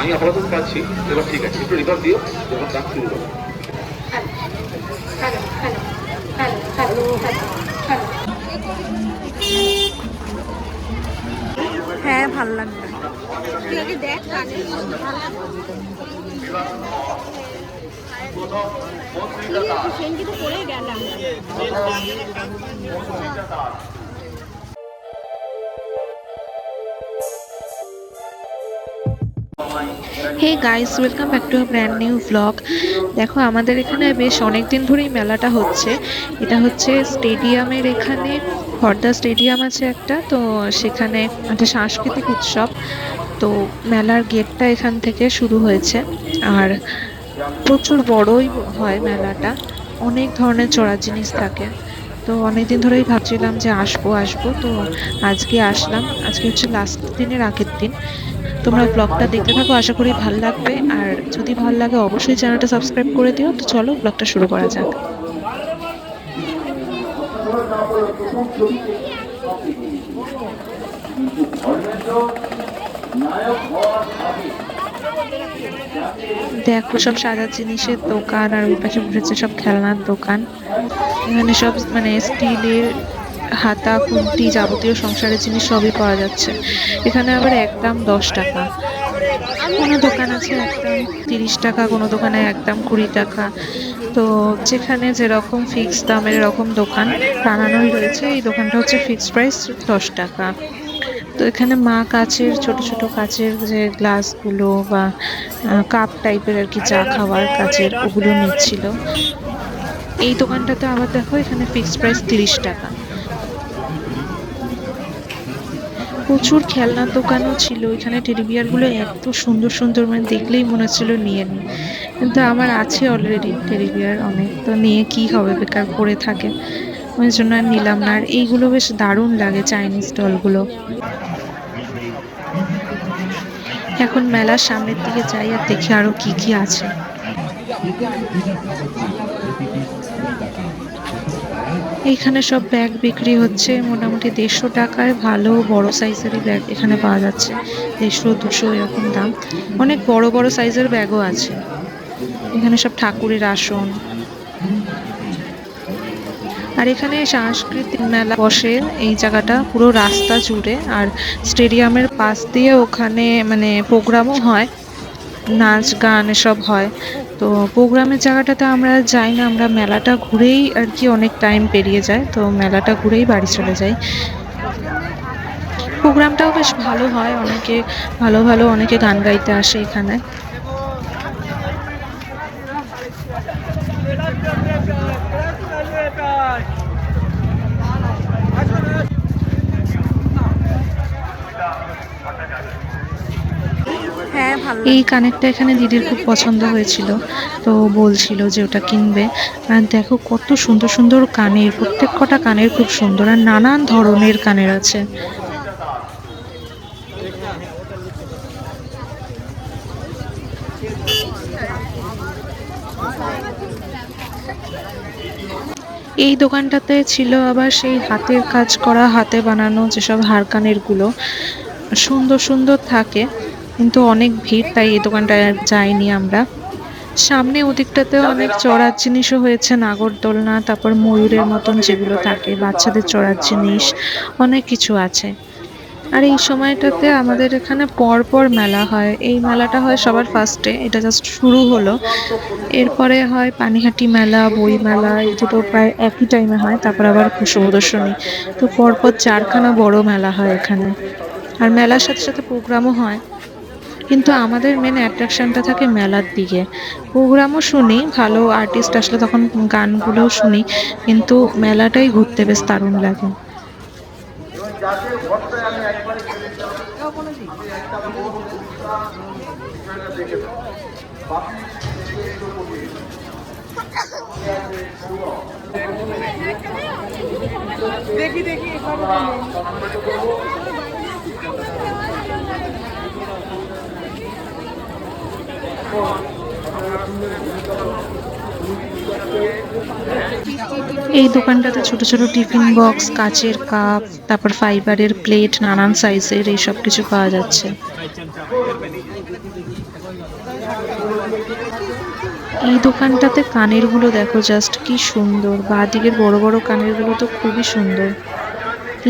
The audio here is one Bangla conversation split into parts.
আমি আপাতত পাচ্ছি এবার ঠিক আছে একটু রিভার দিও যখন গান শুরু করো হ্যাঁ ভালো লাগবে। দেখ কানে তো পড়ে গেলাম। Hey guys welcome back to brand new blog দেখো, আমাদের এখানে বেশ অনেক দিন ধরেই মেলাটা হচ্ছে। এটা হচ্ছে স্টেডিয়ামের এখানে হরদা স্টেডিয়াম আছে একটা, তো সেখানে একটা সাংস্কৃতিক উৎসব। তো মেলার গেটটা এখান থেকে শুরু হয়েছে। আর প্রচুর বড়ই হয় মেলাটা। অনেক ধরনের চড়ার জিনিস থাকে। তো অনেকদিন ধরেই ভাবছিলাম যে আসব আসব। তো আজকে আসলাম। আজকে হচ্ছে লাস্ট দিনের আগের দিন। তোমরা ব্লগটা দেখতে থাকো, আশা করি ভালো লাগবে। আর যদি ভালো লাগে, অবশ্যই চ্যানেলটা সাবস্ক্রাইব করে দিও। তো চলো ব্লগটা শুরু করা যাক। দেখো, সব সাজার জিনিসের দোকান, আর ওই পাশে বসেছে সব খেলনার দোকান। এখানে সব মানে স্টিলের হাতা, খুন্তি যাবতীয় সংসারের জিনিস সবই পাওয়া যাচ্ছে। এখানে আবার একদম দশ টাকা। কোনো দোকান আছে একদম তিরিশ টাকা, কোনো দোকানে একদম কুড়ি টাকা। তো যেখানে যেরকম ফিক্স দামের এরকম দোকান বানানোই রয়েছে, এই দোকানটা হচ্ছে ফিক্সড প্রাইস দশ টাকা। তো এখানে মা কাচের, ছোট ছোট কাচের যে গ্লাসগুলো বা কাপ টাইপের আর কি চা খাওয়ার কাচের, ওগুলো নিচ্ছিল। এই দোকানটাতে আবার দেখো এখানে ফিক্সড প্রাইস তিরিশ টাকা। প্রচুর খেলনার দোকানও ছিল। এখানে টেডি বিয়ারগুলো এত সুন্দর সুন্দর মানে দেখলেই মনে হচ্ছিল নিয়ে নিই কিন্তু আমার আছে অলরেডি টেডি বিয়ার অনেক। তো নিয়ে কি হবে? বেকার পড়ে থাকে। ওই জন্য আর নিলাম না। আর এইগুলো বেশ দারুণ লাগে চাইনিজ স্টলগুলো এখন মেলার সামনের দিকে যাই আর দেখি আরও কি কি আছে। এইখানে সব ব্যাগ বিক্রি হচ্ছে, মোটামুটি দেড়শো টাকায়, ভালো বড় সাইজেরই ব্যাগ এখানে পাওয়া যাচ্ছে, দেড়শো, দুশো এরকম দাম। অনেক বড় বড় সাইজের ব্যাগও আছে। এখানে সব ঠাকুরের আসন। আর এখানে সাংস্কৃতিক মেলা বসে, এই জায়গাটা পুরো রাস্তা জুড়ে, আর স্টেডিয়ামের পাশ দিয়ে ওখানে মানে প্রোগ্রামও হয়, নাচ গান এসব হয়। তো প্রোগ্রামের জায়গাটাতে আমরা যাই না, আমরা মেলাটা ঘুরেই আর কি অনেক টাইম পেরিয়ে যায়, তো মেলাটা ঘুরেই বাড়ি চলে যাই। প্রোগ্রামটাও বেশ ভালো হয়, অনেকে ভালো ভালো অনেকে গান গাইতে আসে এখানে। এই কানেরটা এখানে দিদির খুব পছন্দ হয়েছিল, তো বলছিল যে ওটা কিনবে। আর দেখো কত সুন্দর সুন্দর কানের, প্রত্যেক কটা কানের খুব সুন্দর, আর নানান ধরনের কানের আছে। এই দোকানটাতে ছিল আবার সেই হাতের কাজ করা, হাতে বানানো যেসব হার কানেরগুলো, সুন্দর সুন্দর থাকে। কিন্তু অনেক ভিড়, তাই এই দোকানটায় যাইনি আমরা। সামনে ওদিকটাতে অনেক চড়ার জিনিসও হয়েছে, নাগরদোলনা, তারপর ময়ূরের মতন যেগুলো থাকে, বাচ্চাদের চড়ার জিনিস, অনেক কিছু আছে। আর এই সময়টাতে আমাদের এখানে পরপর মেলা হয়। এই মেলাটা হয় সবার ফার্স্টে এটা জাস্ট শুরু হলো। এরপরে হয় পানিহাটি মেলা, বই মেলা, এই দুটো প্রায় একই টাইমে হয়, তারপর আবার প্রদর্শনী তো পরপর চারখানা বড় মেলা হয় এখানে। আর মেলার সাথে সাথে প্রোগ্রামও হয়। কিন্তু আমাদের মেন অ্যাট্রাকশনটা থাকে মেলার দিকে। প্রোগ্রামও শুনি, ভালো আর্টিস্ট আসলে তখন গানগুলোও শুনি, কিন্তু মেলাটাই ঘুরতে বেশ দারুণ লাগে। এই দোকানটাতে ছোট ছোট টিফিন বক্স, কাচের কাপ, তারপর ফাইবারের প্লেট, নানান সাইজের এই সব কিছু পাওয়া যাচ্ছে। এই দোকানটাতে কানেরগুলো দেখো জাস্ট কি সুন্দর। বা দিকের বড় বড় কানেরগুলো তো খুবই সুন্দর।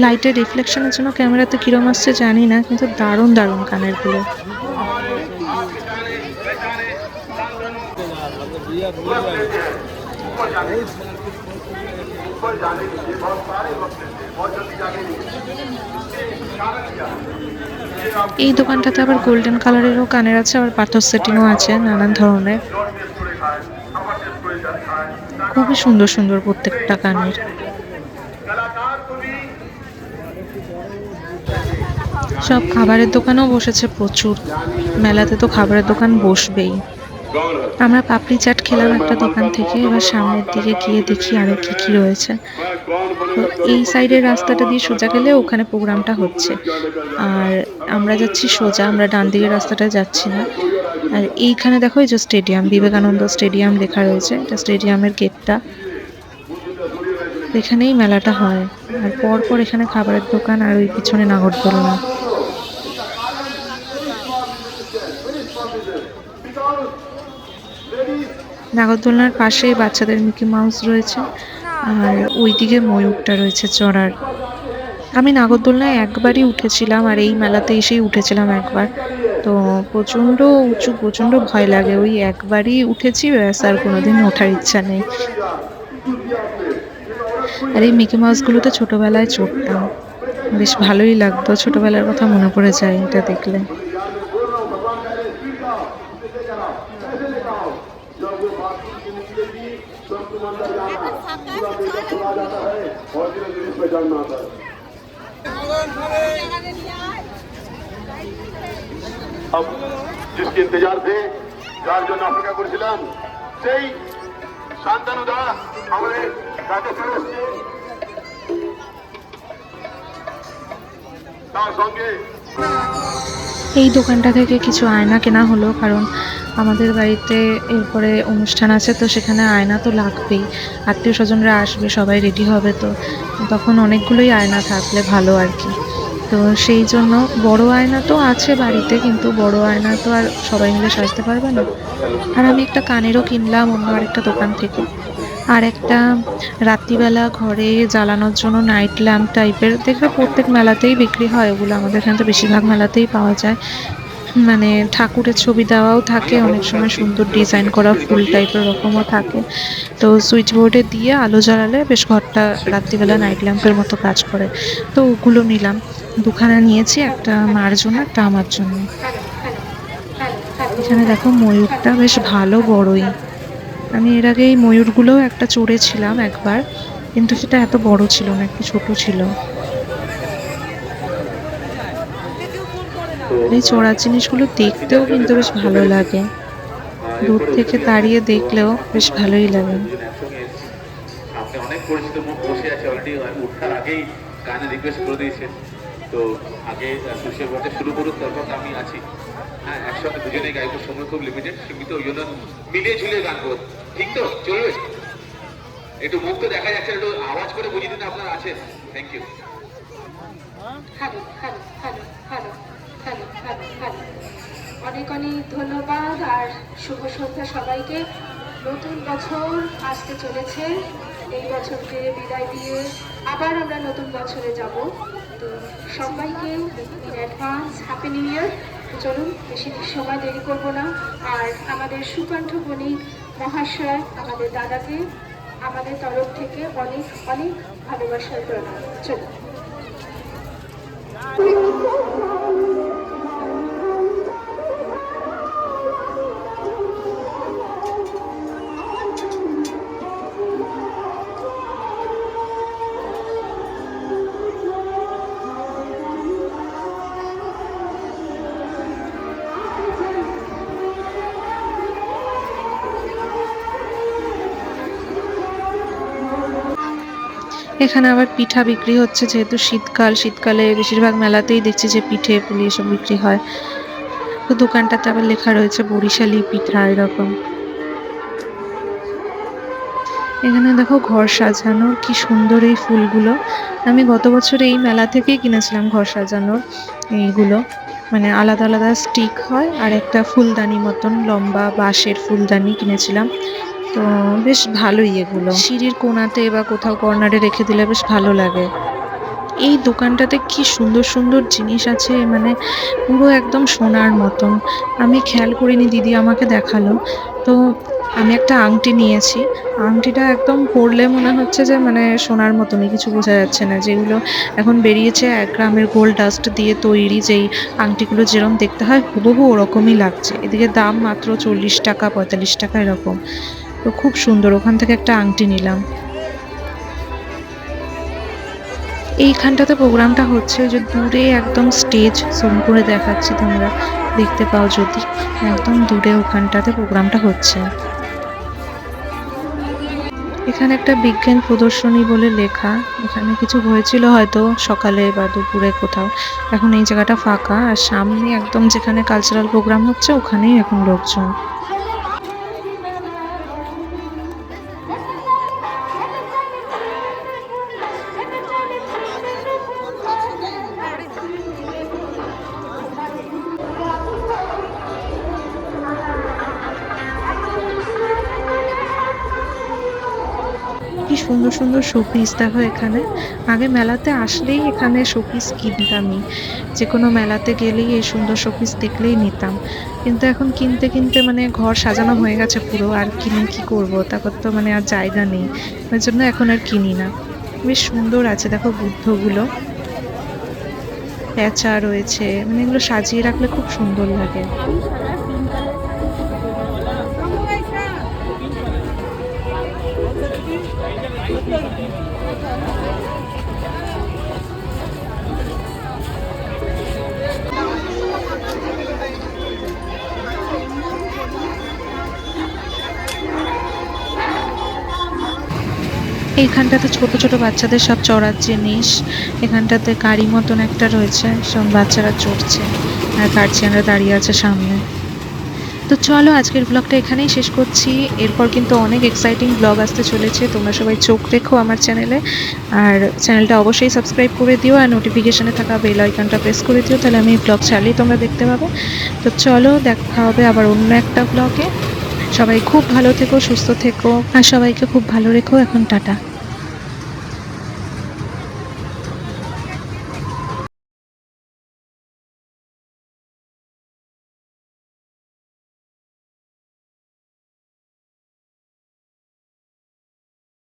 লাইটের রিফ্লেকশনের জন্য ক্যামেরাতে কিরম আসছে জানি না, কিন্তু দারুণ দারুণ এই দোকানটাতে আবার গোল্ডেন কালারেরও কানের আছে, আবার পাথর সেটিংও আছে, নানান ধরনের। খুবই সুন্দর সুন্দর প্রত্যেকটা কানের। সব খাবারের দোকানও বসেছে প্রচুর। মেলাতে তো খাবারের দোকান বসবেই। আমরা পাপড়ি চাট খেলাম একটা দোকান থেকে, এবার সামনের দিকে গিয়ে দেখি আরও কি কি রয়েছে। তো এই সাইডের রাস্তাটা দিয়ে সোজা গেলে ওখানে প্রোগ্রামটা হচ্ছে। আর আমরা যাচ্ছি সোজা, আমরা ডান দিকের রাস্তাটা যাচ্ছি না। আর এইখানে দেখো এই যে স্টেডিয়াম, বিবেকানন্দ স্টেডিয়াম লেখা রয়েছে, এটা স্টেডিয়ামের গেটটা। এখানেই মেলাটা হয়। আর পর পর এখানে খাবারের দোকান আর ওই পিছনে নাগরদোলনা। নাগরদোলনার পাশেই বাচ্চাদের মিকি মাউস রয়েছে আর ওইদিকে ময়ূরটা রয়েছে চড়ার। আমি নাগরদোলনায় একবারই উঠেছিলাম আর এই মেলাতে এসেই উঠেছিলাম একবার। তো প্রচণ্ড উঁচু, প্রচণ্ড ভয় লাগে। ওই একবারই উঠেছি, ব্যাস, আর কোনোদিন ওঠার ইচ্ছা নেই। আর এই মিকি মাউসগুলোতে ছোটোবেলায় চড়তাম। বেশ ভালোই লাগতো। ছোটোবেলার কথা মনে পড়ে যায় এটা দেখলে। अब जिसके इंतजार थे যার জন্য অপেক্ষা করেছিলাম সেই শান্তানু দা আমাদের কাছে চলে এসছে তার সঙ্গে এই দোকানটা থেকে কিছু আয়না কেনা হলো কারণ আমাদের বাড়িতে এরপরে অনুষ্ঠান আছে, তো সেখানে আয়না তো লাগবেই। আত্মীয় স্বজনরা আসবে, সবাই রেডি হবে তো। তখন অনেকগুলোই আয়না থাকলে ভালো আর কি। তো সেই জন্য বড় আয়না তো আছে বাড়িতে, কিন্তু বড় আয়না তো আর সবাই মিলে সাজতে পারবে না। আর আমি একটা কানেরও কিনলাম অন্য আরেকটা দোকান থেকে। আর একটা রাত্রিবেলা ঘরে জ্বালানোর জন্য নাইট ল্যাম্প টাইপের দেখবে প্রত্যেক মেলাতেই বিক্রি হয়, ওগুলো আমাদের এখানে তো বেশিরভাগ মেলাতেই পাওয়া যায়। মানে ঠাকুরের ছবি দেওয়াও থাকে, অনেক সময় সুন্দর ডিজাইন করা ফুল টাইপের রকমও থাকে। তো সুইচ বোর্ডে দিয়ে আলো জ্বালালে বেশ ঘরটা রাত্রিবেলা নাইট ল্যাম্পের মতো কাজ করে। তো ওগুলো নিলাম। দুখানা নিয়েছি, একটা মার জন্য, একটা আমার জন্য। এখানে দেখো ময়ূরটা বেশ ভালো বড়ই। আমি এর আগে এই ময়ূরগুলোও একটা চড়েছিলাম একবার, কিন্তু সেটা এত বড় ছিল না, একটু ছোট ছিল। এই চড়ার জিনিসগুলো দেখতেও কিন্তু বেশ ভালো লাগে। দূর থেকে দাঁড়িয়ে দেখলেও বেশ ভালোই লাগে। আপনি অনেক পরিচিত মুখ বসে আছে অলরেডি উঠার আগেই গানে রিকোয়েস্ট করে দিয়েছেন তো আগে সুশীল শুরু করুন তারপর আমি আছি। হ্যাঁ একসাথে দুজনেই গাইব সময় খুব লিমিটেড সীমিত ওই জন্য মিলিয়ে ঝুলিয়ে গান করব। ঠিক তো? চলবে? একটু মুখ তো দেখা যাচ্ছে একটু আওয়াজ করে বুঝিয়ে দিন আপনারা আছেন থ্যাংক ইউ হ্যালো হ্যালো অনেক অনেক ধন্যবাদ আর শুভ সন্ধ্যা সবাইকে। নতুন বছর আসতে চলেছে। এই বছরকে বিদায় দিয়ে আবার আমরা নতুন বছরে যাব। তো সবাইকে in advance happy new year চলুন, বেশি সময় দেরি করব না। আর আমাদের সুকণ্ঠ বণিক মহাশয়, আমাদের দাদাকে, আমাদের তরফ থেকে অনেক অনেক ভালোবাসার প্রণাম। চলুন। এখানে আবার পিঠা বিক্রি হচ্ছে, যেহেতু শীতকাল, শীতকালে বেশিরভাগ মেলাতেই দেখছি যে পিঠে পুলি এসব বিক্রি হয়। তো দোকানটাতে আবার লেখা রয়েছে, বরিশালি পিঠা, এরকম। এখানে দেখো ঘর সাজানোর কি সুন্দর এই ফুলগুলো। আমি গত বছর এই মেলা থেকেই কিনেছিলাম ঘর সাজানোর এইগুলো। মানে আলাদা আলাদা স্টিক হয়, আর একটা ফুলদানি মতন, লম্বা বাঁশের ফুলদানি কিনেছিলাম। তো বেশ ভালোই এগুলো। সিঁড়ির কোণাতে বা কোথাও কর্নারে রেখে দিলে বেশ ভালো লাগে। এই দোকানটাতে কি সুন্দর সুন্দর জিনিস আছে মানে পুরো একদম সোনার মতন। আমি খেয়াল করিনি দিদি আমাকে দেখাল। তো আমি একটা আংটি নিয়েছি। আংটিটা একদম পরলে মনে হচ্ছে যে মানে সোনার মতনই, কিছু বোঝা যাচ্ছে না। যেগুলো এখন বেরিয়েছে, এক গ্রামের গোল্ড ডাস্ট দিয়ে তৈরি যেই আংটিগুলো যেরকম দেখতে হয়, হুবহু ওরকমই লাগছে। এদিকে দাম মাত্র চল্লিশ টাকা, পঁয়তাল্লিশ টাকা এরকম। তো খুব সুন্দর, ওখান থেকে একটা আংটি নিলাম। এইখানটাতে প্রোগ্রামটা হচ্ছে যে দূরে একদম স্টেজ জুম করে দেখাচ্ছি তোমরা, দেখতে পাও যদি। একদম দূরে ওখানটাতে প্রোগ্রামটা হচ্ছে। এখানে একটা বিজ্ঞান প্রদর্শনী বলে লেখা, এখানে কিছু হয়েছিল হয়তো সকালে বা দুপুরে কোথাও। এখন এই জায়গাটা ফাঁকা, আর সামনে একদম যেখানে কালচারাল প্রোগ্রাম হচ্ছে, ওখানেই এখন লোকজন। সুন্দর সুন্দর শোপিস দেখো এখানে। আগে মেলাতে আসলেই এখানে শোপিস কিনতামই যে কোনো মেলাতে গেলেই এই সুন্দর শোপিস দেখলেই নিতাম। কিন্তু এখন কিনতে কিনতে মানে ঘর সাজানো হয়ে গেছে পুরো, আর কিনে কি করব? তারপর তো মানে আর জায়গা নেই। ওই জন্য এখন আর কিনি না। বেশ সুন্দর আছে দেখো বুদ্ধগুলো। প্যাঁচা রয়েছে। মানে এগুলো সাজিয়ে রাখলে খুব সুন্দর লাগে। এইখানটাতে ছোট ছোট বাচ্চাদের সব চড়ার জিনিস, এখানটাতে গাড়ি মতন একটা রয়েছে, সব বাচ্চারা চড়ছে আর গার্জিয়ানরা দাঁড়িয়ে আছে সামনে। তো চলো আজকের ব্লগটা এখানেই শেষ করছি। এরপর কিন্তু অনেক এক্সাইটিং ব্লগ আসতে চলেছে, তোমরা সবাই চোখ রেখো আমার চ্যানেলে আর চ্যানেলটা অবশ্যই সাবস্ক্রাইব করে দিও আর নোটিফিকেশানে থাকা বেল আইকনটা প্রেস করে দিও, তাহলে আমি ব্লগ ছাড়লেই তোমরা দেখতে পাবে। তো চলো দেখা হবে আবার অন্য একটা ব্লগে সবাই খুব ভালো থেকো, সুস্থ থেকো, আর সবাইকে খুব ভালো রেখো, এখন টাটা।